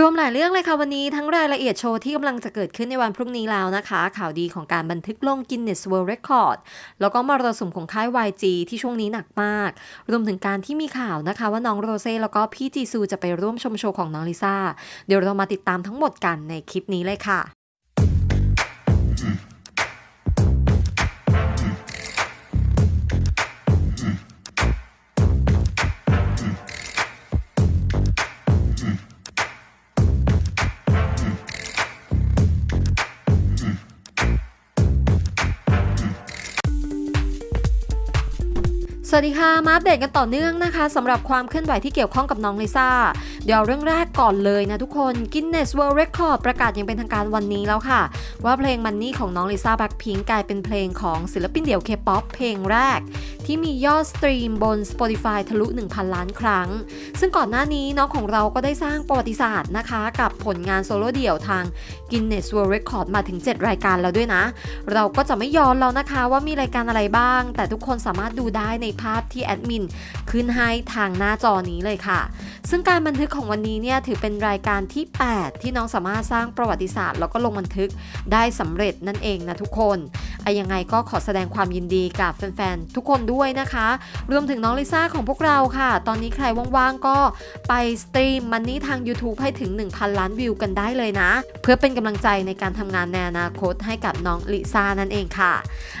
รวมหลายเรื่องเลยค่ะวันนี้ทั้งรายละเอียดโชว์ที่กำลังจะเกิดขึ้นในวันพรุ่งนี้แล้วนะคะ ข่าวดีของการบันทึกลง Guinness World Record แล้วก็มรสุมของค่าย YG ที่ช่วงนี้หนักมาก รวมถึงการที่มีข่าวนะคะ ว่าน้องโรเซ่แล้วก็พี่จีซูจะไปร่วมชมโชว์ของน้องลิซ่า เดี๋ยวเรามาติดตามทั้งหมดกันในคลิปนี้เลยค่ะ สวัสดีค่ะ มาอัปเดตกันต่อเนื่องนะคะสำหรับความเคลื่อนไหวที่เกี่ยวข้องกับน้องลิซ่า เดี๋ยวเรื่องแรกก่อนเลยนะทุกคน Guinness World Record ประกาศย่างเป็นทางการวันนี้แล้วค่ะ ว่าเพลงมันนี่ของน้องลิซ่าแบล็คพิงกลายเป็นเพลงของศิลปินเดี่ยวเคป๊อปเพลงแรก ที่มียอดสตรีมบน Spotify ทะลุ 1,000 ล้านครั้ง ซึ่งก่อนหน้านี้น้องของเราก็ได้สร้างประวัติศาสตร์นะคะ กับผลงานโซโล่เดี่ยวทาง Guinness World Record มาถึง 7 รายการแล้วด้วยนะ เราก็จะไม่ย้อนแล้วนะคะว่ามีรายการอะไรบ้าง แต่ทุกคนสามารถดูได้ในภาพที่แอดมินขึ้นให้ทางหน้าจอนี้เลยค่ะ ซึ่งการบันทึกของวันนี้เนี่ยถือเป็นรายการที่ 8 ที่น้องสามารถสร้างประวัติศาสตร์ แล้วก็ลงบันทึกได้สำเร็จนั่นเองนะทุกคนอะยังไงก็ขอแสดงความยินดีกับแฟนๆ ทุกคนด้วยนะคะ รวมถึงน้องลิซ่าของพวกเราค่ะ ตอนนี้ใครว่างๆ ก็ไปสตรีมมันนี่ทาง YouTube ให้ถึง 1,000 ล้านวิวกันได้เลยนะ เพื่อเป็นกำลังใจในการทำงานในอนาคตให้กับน้องลิซ่านั่นเองค่ะ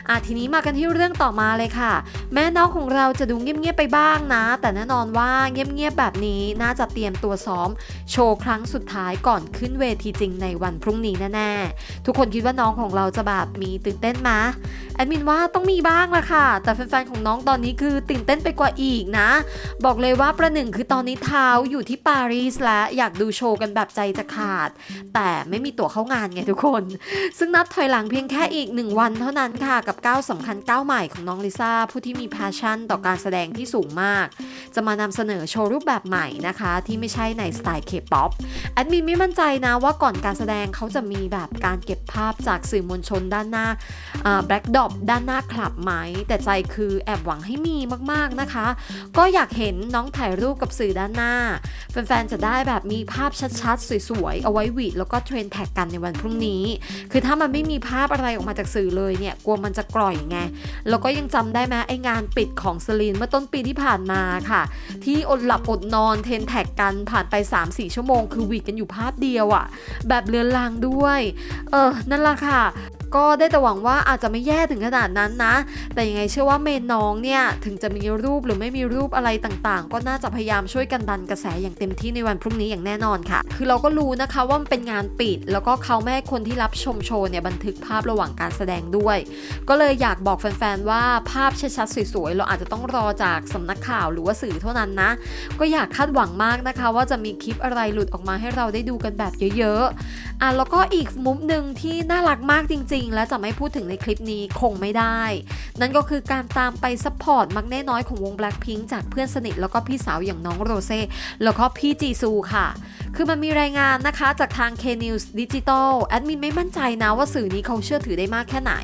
อะทีนี้มากันที่เรื่องต่อมาเลยค่ะ แม่น้องของเราจะดูเงียบๆไปบ้างนะ แต่แน่นอนว่าเงียบๆแบบนี้น่าจะเตรียมตัวซ้อม โชว์ครั้งสุดท้ายก่อนขึ้นเวทีจริงในวันพรุ่งนี้แน่ๆ ทุกคนคิดว่าน้องของเราจะแบบมีตื่นเต้นไหมแอดมินว่าต้องมีบ้างละค่ะ แต่แฟนๆของน้องตอนนี้คือตื่นเต้นไปกว่าอีกนะ บอกเลยว่าประหนึ่งคือตอนนี้เท้าอยู่ที่ปารีสและอยากดูโชว์กันแบบใจจะขาด แต่ไม่มีตั๋วเข้างานไงทุกคน ซึ่งนับถอยหลังเพียงแค่อีกหนึ่งวันเท่านั้นค่ะกับก้าวสำคัญก้าวใหม่ของน้องลิซ่าผู้ที่มี passion ต่อการแสดงที่สูงมาก จะมานำเสนอโชว์รูปแบบใหม่นะคะ ที่ไม่ใช่ในสไตล์เคป๊อปแอดมินไม่มั่นใจนะว่าก่อนการแสดงเขาจะมีแบบการเก็บภาพจากสื่อมวลชนด้านหน้าแบล็กดอปด้านหน้าคลับไหม แต่ใจคือแอบหวังให้มีมากๆนะคะ ก็อยากเห็นน้องถ่ายรูปกับสื่อด้านหน้า แฟนๆจะได้แบบมีภาพชัดๆ สวยๆ เอาไว้วีดแล้วก็เทรนแท็กกันในวันพรุ่งนี้ คือถ้ามันไม่มีภาพอะไรออกมาจากสื่อเลยเนี่ยกลัวมันจะกร่อยไง แล้วก็ยังจำได้ไหมไองานปิดของสลีนเมื่อต้นปีที่ผ่านมาค่ะ ที่อดหลับอดนอนเทรนแท็กกันผ่านไป 3-4 ชั่วโมง คือหวีดกันอยู่ภาพเดียวอะแบบเลือนลางด้วย เออ นั่นแหละค่ะ ก็ได้แต่หวังว่าอาจจะไม่แย่ถึงขนาดนั้นนะ แต่ยังไงเชื่อว่าเมนน้องเนี่ย ถึงจะมีรูปหรือไม่มีรูปอะไรต่างๆ ก็น่าจะพยายามช่วยกันดันกระแสอย่างเต็มที่ในวันพรุ่งนี้อย่างแน่นอนค่ะ คือเราก็รู้นะคะว่ามันเป็นงานปิด แล้วก็เขาแม่ให้คนที่รับชมโชว์เนี่ยบันทึกภาพระหว่างการแสดงด้วย ก็เลยอยากบอกแฟนๆว่าภาพชัดๆสวยๆเราอาจจะต้องรอจากสำนักข่าวหรือว่าสื่อเท่านั้นนะ ก็อยากคาดหวังมากนะคะ ว่าจะมีคลิปอะไรหลุดออกมาให้เราได้ดูกันแบบเยอะๆอะแล้วก็อีกมุมหนึ่งที่น่ารักมากจริงๆและจะไม่พูดถึงในคลิปนี้คงไม่ได้ นั่นก็คือการตามไปซัพพอร์ตมักแน่น้อยของวง Blackpink จากเพื่อนสนิทแล้วก็พี่สาวอย่างน้องโรเซ่แล้วก็พี่จีซูค่ะคือมันมีรายงานนะคะจากทาง K-News Digital แอดมินไม่มั่นใจนะว่าสื่อนี้เขาเชื่อถือได้มากแค่ไหน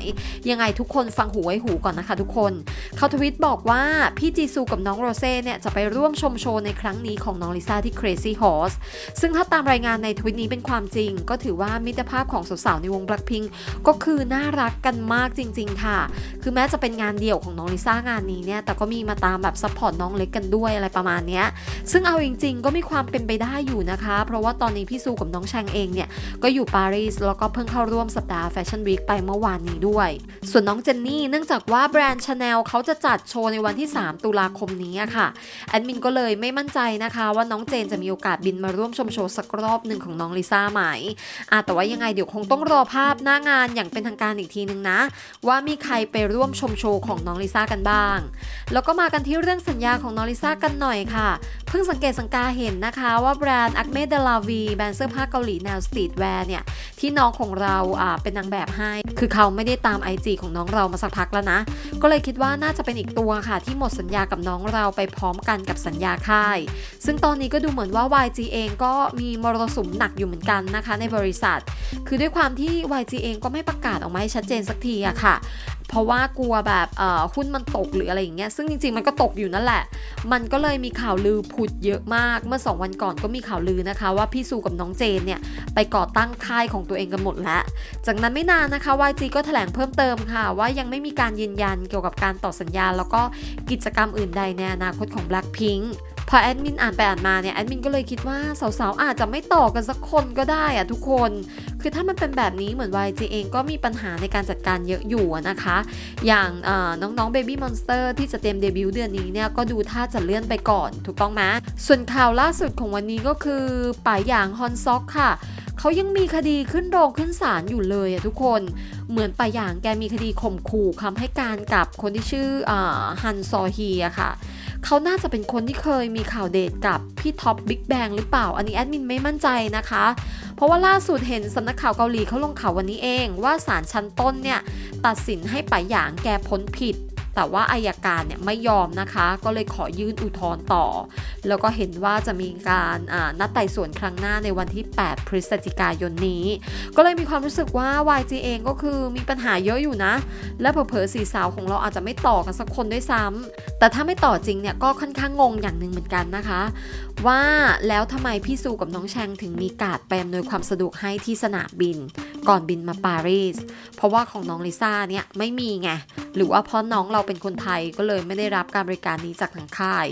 ยังไงทุกคนฟังหูไว้หูก่อนนะคะทุกคน เขาทวิตบอกว่า พี่จีซูกับน้องโรเซ่เนี่ยจะไปร่วมชมโชว์ในครั้งนี้ของน้องลิซ่าที่ Crazy Horse ซึ่งถ้าตามรายงานในทวิตนี้เป็นความจริง ก็ถือว่ามิตรภาพของสาวๆในวง Blackpink ก็คือน่ารักกันมากจริง ๆ ค่ะ คือแม้จะเป็นงานเดี่ยวของน้องลิซ่างานนี้เนี่ยแต่ก็มีมาตามแบบซัพพอร์ตน้องเล็กกันด้วยอะไรประมาณเนี้ยซึ่งเอาจริง ๆ ก็มีความเป็นไปได้อยู่นะคะเพราะว่าตอนนี้พี่ซูกับน้องแชงเองเนี่ย ก็อยู่ปารีสแล้วก็เพิ่งเข้าร่วมสัปดาห์แฟชั่นวีคไปเมื่อวานนี้ด้วย ส่วนน้องเจนนี่เนื่องจากว่าแบรนด์ชาแนลเขาจะจัดโชว์ในวันที่ 3 ตุลาคมนี้ค่ะแอดมินก็เลยไม่มั่นใจนะคะ ว่าน้องเจนจะมีโอกาสบินมาร่วมชมโชว์สักรอบหนึ่งของน้องลิซ่าไหมอะแต่ว่ายังไงเดี๋ยวคงต้องรอภาพหน้างานอย่างเป็นทางการอีกทีนึงนะ ว่ามีใครไปร่วมชมโชว์ของน้องลิซ่ากันบ้าง แล้วก็มากันที่เรื่องสัญญาของน้องลิซ่ากันหน่อยค่ะ เพิ่งสังเกตสังกาเห็นนะคะว่าแบรนด์อักเมเดลาวีแบรนด์เสื้อผ้าเกาหลีแนวสตรีทแวร์เนี่ย ที่น้องของเราอ่าเป็นนางแบบให้ คือเขาไม่ได้ตาม IG ของน้องเรามาสักพักแล้วนะ ก็เลยคิดว่าน่าจะเป็นอีกตัวค่ะ ที่หมดสัญญากับน้องเราไปพร้อมกันกับสัญญาค่าย ซึ่งตอนนี้ก็ดูเหมือนว่า YG เองก็มีมรสุมหนักอยู่เหมือนกันนะคะในบริษัท คือด้วยความที่ YG เองก็ไม่ประกาศออกมาให้ชัดเจนสักทีอะค่ะเพราะว่ากลัวแบบหุ้นมันตกหรืออะไรอย่างเงี้ยซึ่งจริงๆมันก็ตกอยู่นั่นแหละ มันก็เลยมีข่าวลือผุดเยอะมาก เมื่อ 2 วันก่อนก็มีข่าวลือนะคะ ว่าพี่ซูกับน้องเจนเนี่ยไปก่อตั้งค่ายของตัวเองกันหมดแล้ว จากนั้นไม่นานนะคะ YG ก็แถลงเพิ่มเติมค่ะ ว่ายังไม่มีการยืนยันเกี่ยวกับการต่อสัญญา แล้วก็กิจกรรมอื่นใดในอนาคตของ Blackpink พอแอดมินอ่านไปอ่านมาเนี่ยแอดมินก็เลยคิดว่าสาวๆอาจจะไม่ต่อกันสักคนก็ได้อะทุกคน คือถ้ามันเป็นแบบนี้เหมือน YG เองก็มีปัญหาในการจัดการเยอะอยู่นะคะ อย่างน้องๆ Baby Monster ที่จะเตรียมเดบิวต์เดือนนี้เนี่ยก็ดูท่าจะเลื่อนไปก่อนถูกต้องไหมส่วนข่าวล่าสุดของวันนี้ก็คือป่ายหยางฮอนซอกค่ะเขายังมีคดีขึ้นโรงขึ้นศาลอยู่เลยอะทุกคนเหมือนป่ายหยางแกมีคดีข่มขู่คำให้การกับคนที่ชื่ออฮันซอฮีอะค่ะ เขาน่าจะเป็นคนที่เคยมีข่าวเดทกับพี่ท็อปบิ๊กแบงหรือเปล่า อันนี้แอดมินไม่มั่นใจนะคะ เพราะว่าล่าสุดเห็นสำนักข่าวเกาหลีเขาลงข่าววันนี้เอง ว่าศาลชั้นต้นเนี่ยตัดสินให้ป๋ายหยางแกพ้นผิด แต่ว่าอายการเนี่ยไม่ยอมนะคะ ก็เลยขอยื่นอุทธรณ์ต่อ แล้วก็เห็นว่าจะมีการอ่านัดไต่สวนครั้งหน้าในวันที่ 8 พฤศจิกายนนี้ ก็เลยมีความรู้สึกว่า YG เองก็คือมีปัญหาเยอะอยู่นะ และเผลอๆสีสาวของเราอาจจะไม่ต่อกันสักคนด้วยซ้ำแต่ถ้าไม่ต่อจริงเนี่ยก็ค่อนข้างงงอย่างหนึ่งเหมือนกันนะคะ ว่าแล้วทำไมพี่ซูกับน้องแชงถึงมีการ์ดไปอำนวยความสะดวกให้ที่สนามบิน ก่อนบินมาปารีสเพราะว่าของน้องลิซ่าเนี่ยไม่มีไงหรือว่าเพราะน้องเราเป็นคนไทยก็เลยไม่ได้รับการบริการนี้จากทางค่าย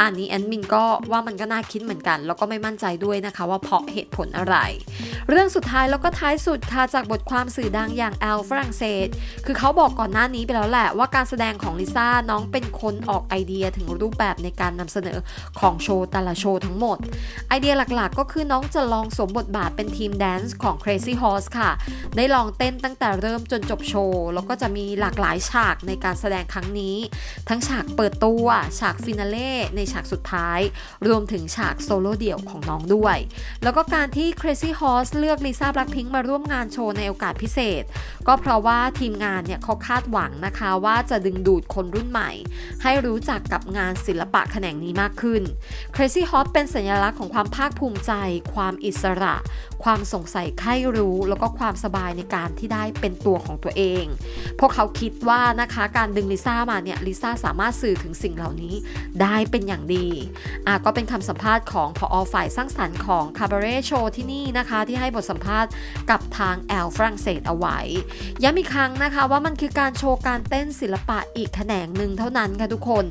อันนี้แอนมินก็ว่ามันก็น่าคิดเหมือนกัน แล้วก็ไม่มั่นใจด้วยนะคะว่าเพราะเหตุผลอะไร เรื่องสุดท้ายแล้วก็ท้ายสุดค่ะจากบทความสื่อดังอย่างแอลฝรั่งเศส คือเขาบอกก่อนหน้านี้ไปแล้วแหละว่าการแสดงของลิซ่าน้องเป็นคนออกไอเดียถึงรูปแบบในการนำเสนอของโชว์แต่ละโชว์ทั้งหมด ไอเดียหลักๆ ก็คือน้องจะลองสวมบทบาทเป็นทีมแดนซ์ของ Crazy Horse ค่ะ ได้ลองเต้นตั้งแต่เริ่มจนจบโชว์ แล้วก็จะมีหลากหลายฉากในการแสดงครั้งนี้ ทั้งฉากเปิดตัวฉากฟินาเล่ในฉากสุดท้าย รวมถึงฉากโซโล่เดี่ยวของน้องด้วย แล้วก็การที่ Crazy Horse เลือกลิซ่าบล็คพิงมาร่วมงานโชว์ในโอกาสพิเศษ ก็เพราะว่าทีมงานเนี่ยเขาคาดหวังนะคะว่าจะดึงดูดคนรุ่นใหม่ ให้รู้จักกับงานศิลปะแขนงนี้มากขึ้น Crazy Horse เป็นสัญลักษณ์ของความภาคภูมิใจ ความอิสระ ความสงสัยใคร่รู้แล้วก็ความสบายในการที่ได้เป็นตัวของตัวเอง พวกเขาคิดว่านะคะการดึงลิซ่ามาเนี่ยลิซ่าสามารถสื่อถึงสิ่งเหล่านี้ได้เป็นอย่างดีอะก็เป็นคำสัมภาษณ์ของพอฝ่ายสร้างสรรค์ของคาบาเร่โชที่นี่นะคะที่ให้บทสัมภาษณ์กับทางแอลฝรั่งเศสเอาไว้ย้ำอีกครั้งนะคะว่ามันคือการโชว์การเต้นศิลปะอีกแขนงหนึ่งเท่านั้นค่ะทุกคน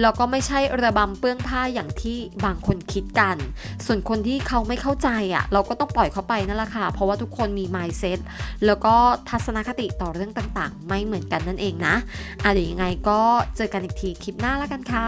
แล้วก็ไม่ใช่ระบำเปื้องผ้าอย่างที่บางคนคิดกัน ส่วนคนที่เขาไม่เข้าใจอะเราก็ต้องปล่อยเขาไปนั่นแหละค่ะ เพราะว่าทุกคนมี mindset แล้วก็ทัศนคติต่อเรื่องต่างๆ ไม่เหมือนกันนั่นเองนะอะเดี๋ยวยังไงก็เจอกันอีกทีคลิปหน้าแล้วกันค่ะ